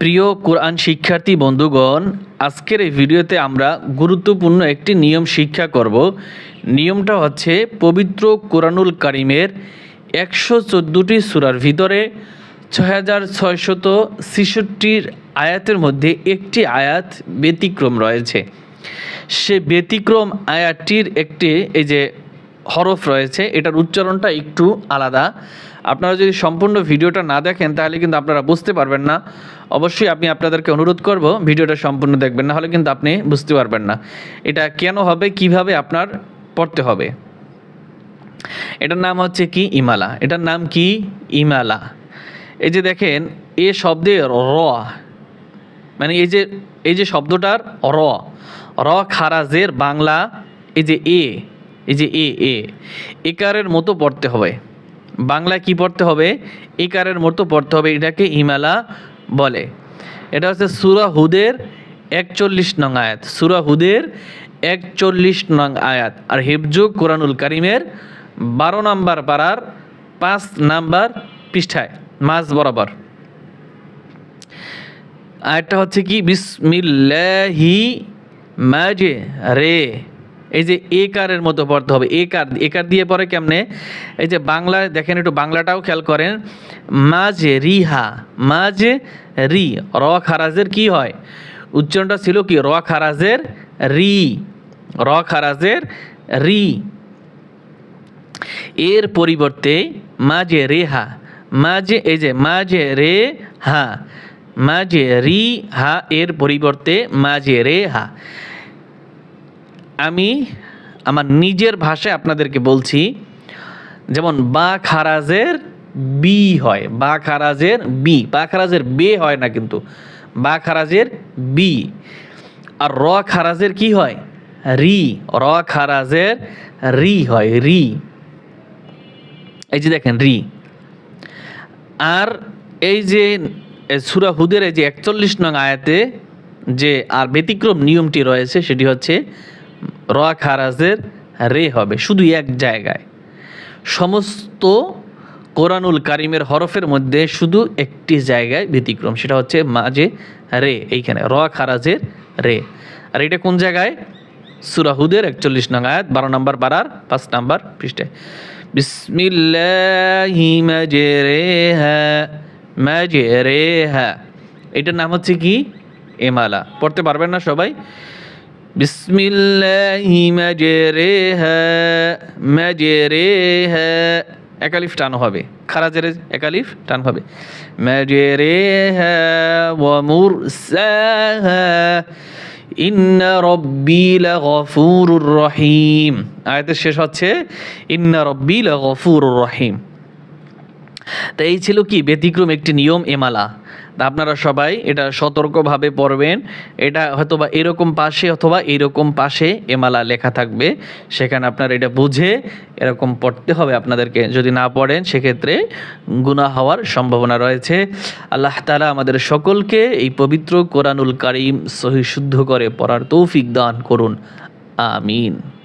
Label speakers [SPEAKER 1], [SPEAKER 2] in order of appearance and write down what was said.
[SPEAKER 1] প্রিয় কোরআন শিক্ষার্থী বন্ধুগণ, আজকের এই ভিডিওতে আমরা গুরুত্বপূর্ণ একটি নিয়ম শিক্ষা করব। নিয়মটা হচ্ছে পবিত্র কোরআনুল কারিমের একশো চোদ্দোটি সুরার ভিতরে ছয় হাজার ছয়শত আয়াতের মধ্যে একটি আয়াত ব্যতিক্রম রয়েছে। সে ব্যতিক্রম আয়াতটির একটি এই যে হরফ রয়েছে, এটার উচ্চারণটা একটু আলাদা। আপনারা যদি সম্পূর্ণ ভিডিওটা না দেখেন, তাহলে কিন্তু আপনারা বুঝতে পারবেন না। অবশ্যই আমি আপনাদেরকে অনুরোধ করব, ভিডিওটা সম্পূর্ণ দেখবেন না হলে কিন্তু আপনি বুঝতে পারবেন না। এটা কেন হবে, কীভাবে আপনার পড়তে হবে? এটার নাম হচ্ছে কি? ইমালা। এটার নাম কি? ইমালা। এই যে দেখেন, এ শব্দে র। মানে এই যে এই যে শব্দটার র। র খারাজের বাংলা, এই যে এ, এই যে এ এ। একারের মতো পড়তে হবে। বাংলায় কি পড়তে হবে? একারের মতো পড়তে হবে, এটাকে ইমালা বলে। এটা হচ্ছে সুরা হুদের একচল্লিশ নং আয়াত। সুরা হুদের একচল্লিশ নং আয়াত। আর হেফজু কোরআনুল কারিমের বারো নাম্বার পাড়ার পাঁচ নাম্বার পৃষ্ঠায়, মাঝ বরাবর। আরেকটা হচ্ছে কি? বিসমিল্লাহি মাঝে রে। এই যে এ কারের মতো পড়তে হবে। এ কার এ কার দিয়ে পরে কেমনে? এই যে বাংলায় দেখেন একটু বাংলাটাও খেয়াল করেন। মাঝে রিহা, মাঝে রি, র খারাজের কি হয়? উচ্চারণটা ছিল কি? র খারাজের রি, র খারাজের রি। এর পরিবর্তে মাঝে রেহা, মাঝে, এই যে মাঝে রে হা মাঝে রি হা এর পরিবর্তে মাঝে রে হা আমি আমার নিজের ভাষায় আপনাদেরকে বলছি, যেমন বা খারাজের বি হয়, বা খারাজের বি, বা খারাজের বে হয় না কিন্তু, বা খারাজের বি। আর র খারাজের কি হয়? রি, র খারাজের রি হয়, রি। এই যে দেখেন, রি। আর এই যে সুরা হুদের এই যে একচল্লিশ নং আয়াতে যে আর ব্যতিক্রম নিয়মটি রয়েছে, সেটি হচ্ছে র খারাজের রে হবে, শুধু এক জায়গায়। সমস্ত কোরআনুল কারিমের হরফের মধ্যে শুধু একটি জায়গায় ব্যতিক্রম, সেটা হচ্ছে মাঝে রে, এইখানে র খারাজের রে। আর এটা কোন জায়গায়? সুরাহুদের একচল্লিশ নং আয়াত, বারো নম্বর বারার পাঁচ নাম্বার পৃষ্ঠায় বিসমিল্লাহি মাজরেহা মাজরেহা। এটার নাম হচ্ছে কি? এমালা। পড়তে পারবেন না সবাই? বিসমিল্লাহি মাজরেহা মাজরেহা। একালিফ টান হবে। খারাজের একালিফ টান হবে। মাজরেহা ওয়া মুরসাহা। ইন্না রব্বি লাগফুরুর রহিম। আয়াতের শেষ হচ্ছে, ইন্না রব্বি লাগফুরুর রহিম। তা এই ছিল কি? ব্যতিক্রম একটি নিয়ম এমালা আপনারা সবাই এটা সতর্কভাবে পড়বেন। এটা হয়তো বা এরকম পাশে অথবা এরকম পাশে এমালা লেখা থাকবে। সেখানে আপনার এটা বুঝে এরকম পড়তে হবে আপনাদেরকে। যদি না পড়েন, সেক্ষেত্রে গুণা হওয়ার সম্ভাবনা রয়েছে। আল্লাহ তালা আমাদের সকলকে এই পবিত্র কোরআনুল কারিম সহি শুদ্ধ করে পড়ার তৌফিক দান করুন। আমিন।